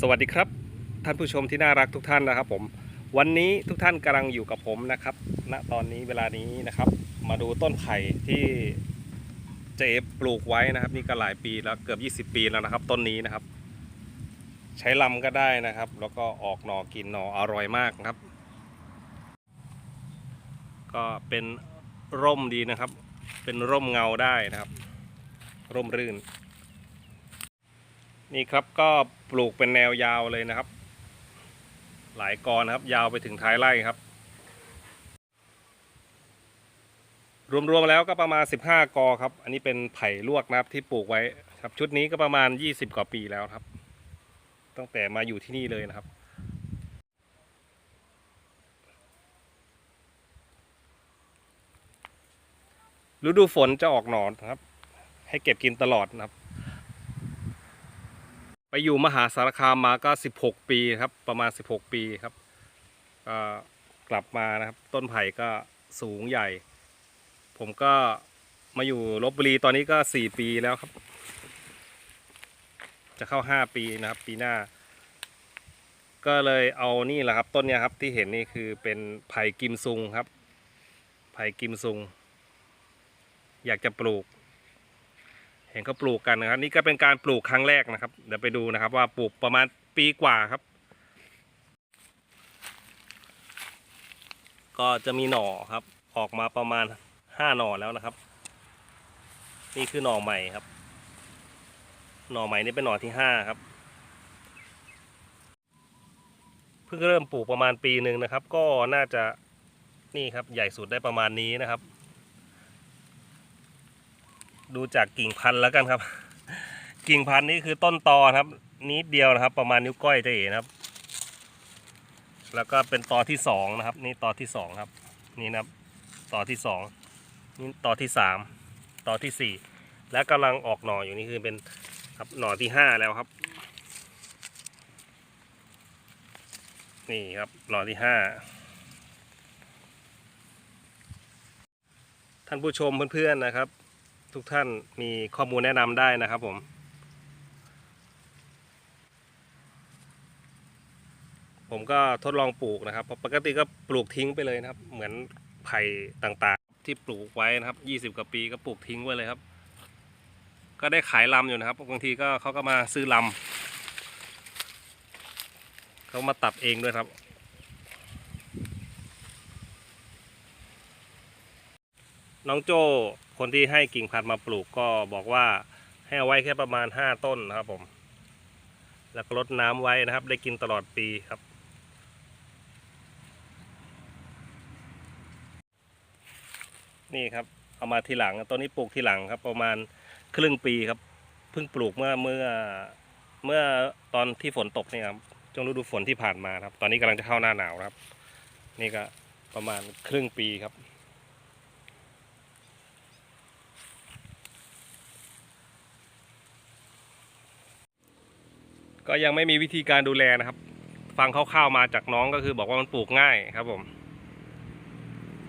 สวัสดีครับ ท่านผู้ชมที่น่ารักทุกท่านนะครับ ผมวันนี้ทุกท่านกำลังอยู่กับผมนะครับ ณตอนนี้เวลานี้นะครับ มาดูต้นไผ่ที่เจฟปลูกไว้นะครับ นี่ก็หลายปีแล้วเกือบ 20 ปีแล้วนะครับ ต้นนี้นะครับ ใช้ลำก็ได้นะครับ แล้วก็ออกหนอกินหน่ออร่อยมากครับ ก็เป็นร่มดีนะครับ เป็นร่มเงาได้นะครับ ร่มรื่น นี่ครับก็ปลูกเป็นแนวยาวเลยนะครับ หลายกอนะครับ ยาวไปถึงท้ายไร่ครับ รวมๆแล้วก็ประมาณ 15 กอครับ อันนี้เป็นไผ่ลวกนะครับที่ปลูกไว้ครับ ชุดนี้ก็ประมาณ 20 กว่าปีแล้วครับ ตั้งแต่มาอยู่ที่นี่เลยนะครับฤดูฝนจะออกหนอนครับ ให้เก็บกินตลอดนะครับ ไปอยู่มหาสารคามมาก็ 16 ปีครับ ประมาณ 16 ปีครับก็กลับมานะครับ ต้นไผ่ก็สูงใหญ่ ผมก็มาอยู่ลบบุรีตอนนี้ก็ 4 ปีแล้วครับ จะเข้า 5 ปีนะครับ ปีหน้า ก็เลยเอานี่แหละครับต้นนี้ครับที่เห็นนี่คือเป็นไผ่กิมซุงครับ ไผ่กิมซุง อยากจะปลูก ห็นเขาปลูกกันนะครับ นี่ก็เป็นการปลูกครั้งแรกนะครับ เดี๋ยวไปดูนะครับ ว่าปลูกประมาณปีกว่าครับ ก็จะมีหน่อครับ ออกมาประมาณห้าหน่อแล้วนะครับ นี่คือหน่อใหม่ครับ หน่อใหม่นี่เป็นหน่อที่ห้าครับเพิ่งเริ่มปลูกประมาณปีหนึ่งนะครับ ก็น่าจะนี่ครับใหญ่สุดได้ประมาณนี้นะครับ ดูจากกิ่งพันธุ์แล้วกันครับ กิ่งพันธุ์นี่คือต้นตอครับนิดเดียวนะครับ ประมาณนิ้วก้อยจะเห็นครับ แล้วก็เป็นตอที่สองนะครับ นี่ตอที่สองครับ นี่นะครับตอที่สองนี่ตอที่สามตอที่สี่และกำลังออกหน่ออยู่นี่คือเป็นครับหน่อที่ห้าแล้วครับ นี่ครับหน่อที่ห้าท่านผู้ชมเพื่อนๆนะครับ ทุกท่านมีข้อมูลแนะนำได้นะครับผม ผมก็ทดลองปลูกนะครับปกติก็ปลูกทิ้งไปเลยนะครับ เหมือนไผ่ต่างๆ ที่ปลูกไว้นะครับยี่สิบ20 กว่าปีก็ปลูกทิ้งไว้เลยครับ ก็ได้ขายลำอยู่นะครับบางทีก็เขาก็มาซื้อลำเขามาตัดเองด้วยครับน้องโจ คนที่ให้กิ่งพันธุ์มาปลูกก็บอกว่าให้เอาไว้แค่ประมาณ 5 ต้นนะครับผม แล้วก็รดน้ำไว้นะครับ ได้กินตลอดปีครับ นี่ครับ เอามาทีหลังต้นนี้ปลูกทีหลังครับ ประมาณครึ่งปีครับ เพิ่งปลูกเมื่อเมื่อเมื่อตอนที่ฝนตกนี่ครับช่วงฤดูฝนที่ผ่านมาครับ ตอนนี้กำลังจะเข้าหน้าหนาวครับ นี่ก็ประมาณครึ่งปีครับ ก็ยังไม่มีวิธีการดูแลนะครับ ฟังคร่าวๆมาจากน้องก็คือบอกว่ามันปลูกง่ายครับผม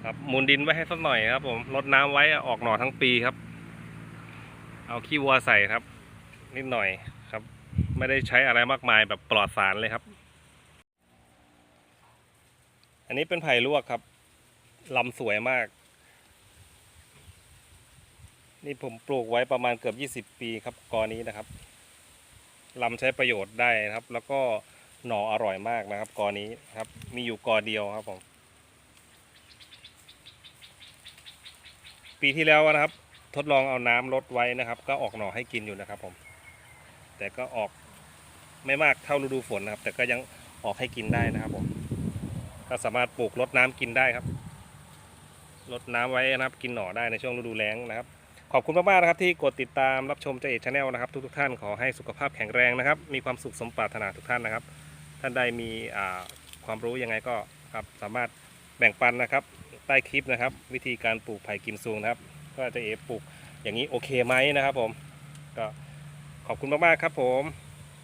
ครับมุนดินไว้ให้สักหน่อยครับ ผมรดน้ำไว้ออกหน่อทั้งปีครับ เอาขี้วัวใส่ครับ นิดหน่อยครับ ไม่ได้ใช้อะไรมากมายแบบปลอดสารเลยครับ อันนี้เป็นไผ่ลวกครับลำสวยมาก นี่ผมปลูกไว้ประมาณเกือบ 20 ปีครับกอนี้นะครับ ลำใช้ประโยชน์ได้นะครับ แล้วก็หน่ออร่อยมากนะครับกอนี้ครับ มีอยู่กอเดียวครับผมปีที่แล้วนะครับ ทดลองเอาน้ำลดไว้นะครับ ก็ออกหน่อให้กินอยู่นะครับผม แต่ก็ออกไม่มากเท่าฤดูฝนนะครับ แต่ก็ยังออกให้กินได้นะครับผมก็สามารถปลูกลดน้ำกินได้ครับลดน้ำไว้นะครับ กินหน่อได้ในช่วงฤดูแล้งนะครับ ขอบคุณมากๆนะครับที่กดติดตามรับชมเจเอกชาแนลนะครับ ทุกๆท่านขอให้สุขภาพแข็งแรงนะครับ มีความสุขสมปรารถนาทุกท่านนะครับ ท่านใดมีความรู้ยังไงก็ครับสามารถแบ่งปันนะครับ ใต้คลิปนะครับ วิธีการปลูกไผ่กิมซูงนะครับ ก็จะเอปลูกอย่างนี้โอเคไหมนะครับ ผมก็ขอบคุณมากๆครับ ผม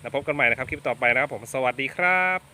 แล้วพบกันใหม่นะครับคลิปต่อไปนะครับ ผมสวัสดีครับ